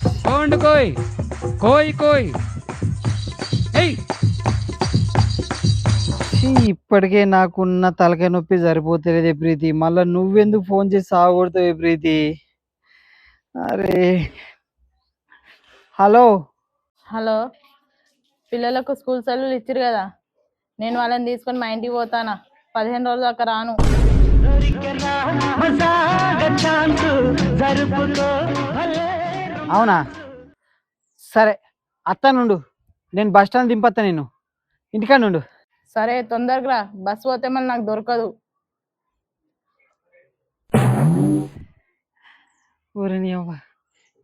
కోండు కోయ్ కోయ్ కోయ్ ఇప్పటికే నాకున్న తలకాయ నొప్పి సరిపోతలేదే ప్రీతి. మళ్ళా నువ్వెందుకు ఫోన్ చేసి సాగొడతావే ప్రీతి? అరే. హలో. హలో. పిల్లలకు స్కూల్ సెలవులు ఇచ్చారు కదా. నేను వాళ్ళని తీసుకొని మా ఇంటికి పోతానా. పదిహేను రోజుల దాకా రాను. అవునా? సరే అత్త నుండు. నేను బస్ స్టాండ్ దింపత్తా నేను ఇంటికాడ నుండు. సరే తొందరగా బస్ పోతే మళ్ళీ నాకు దొరకదు. ఊరని అవ్వ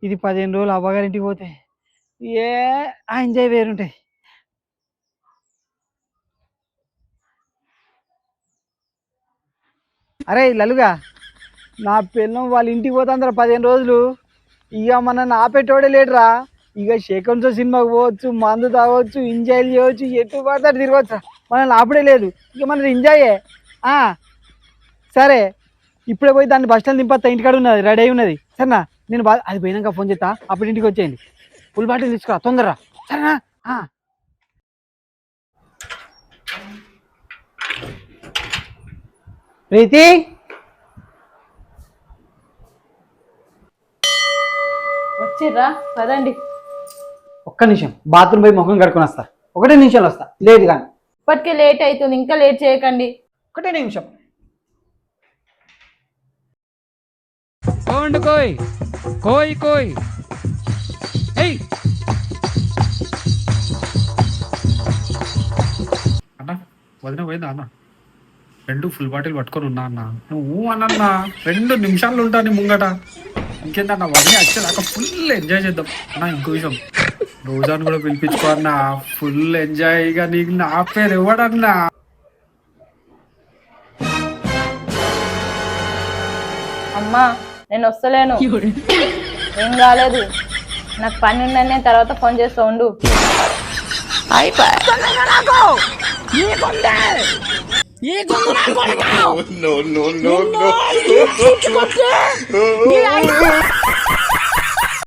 ఇది పదిహేను రోజులు అవ్వగారింటికి పోతే ఏ ఆ ఎంజాయ్ వేరుంటాయి. అరే లలుగా నా పిల్లం వాళ్ళ ఇంటికి పోతాందిరా పదిహేను రోజులు ఇక మనల్ని ఆపేటోడే లేడురా. ఇక శేఖంతో సినిమాకి పోవచ్చు మందు తాగవచ్చు ఎంజాయ్ చేయవచ్చు ఎటు పడతాడు తిరగచ్చు. మనల్ని ఆపడే లేదు. ఇక మన ఎంజాయే సరే. ఇప్పుడే పోయి దాన్ని బస్ స్టాండ్ దింపత్తా. ఇంటికాడ ఉన్నది రెడీ అయి ఉన్నది. సరేనా? నేను బా అది పోయినాక ఫోన్ చేస్తా అప్పుడు ఇంటికి వచ్చేయండి. ఫుల్ బాటిల్ తీసుకురా తొందరరా. సరేనా? ప్రీతి? వచ్చిర్రా? పదండి. ఒక్క నిమిషం. బాత్రూమ్ పోయి ముఖం కడుకొని వస్తా. ఒకటే నిమిషాలు వస్తా. లేట్ కానీ. ఇప్పటికే లేట్ అవుతుంది. ఇంకా లేట్ చేయకండి. ఒకటే నిమిషం. కోండు కోయ్. కోయ్ కోయ్. ఏయ్. అన్న వదిన పోయిందా అన్న? రెండు ఫుల్ బాటిల్ పట్టుకొని ఉన్నా అన్న. నువ్వు అన్న రెండు నిమిషాలు ఉంటా నీ ముంగట. ఇంకేందన్న వదిన వచ్చేదాకా ఫుల్ ఎంజాయ్ చేద్దాం. అన్న ఇంకో విషయం. రోజాను కూడా పిలిపించుకో అన్న. ఫుల్ ఎంజాయ్గా నీకు నా పేరు ఎవడన్నా? అమ్మా నేను వస్తలేను. ఏం కాలేదు. నాకు పని ఉందని తర్వాత ఫోన్ చేస్తా ఉండు. এই গন্ধনা করে নাও নো নো নো নো কি করতে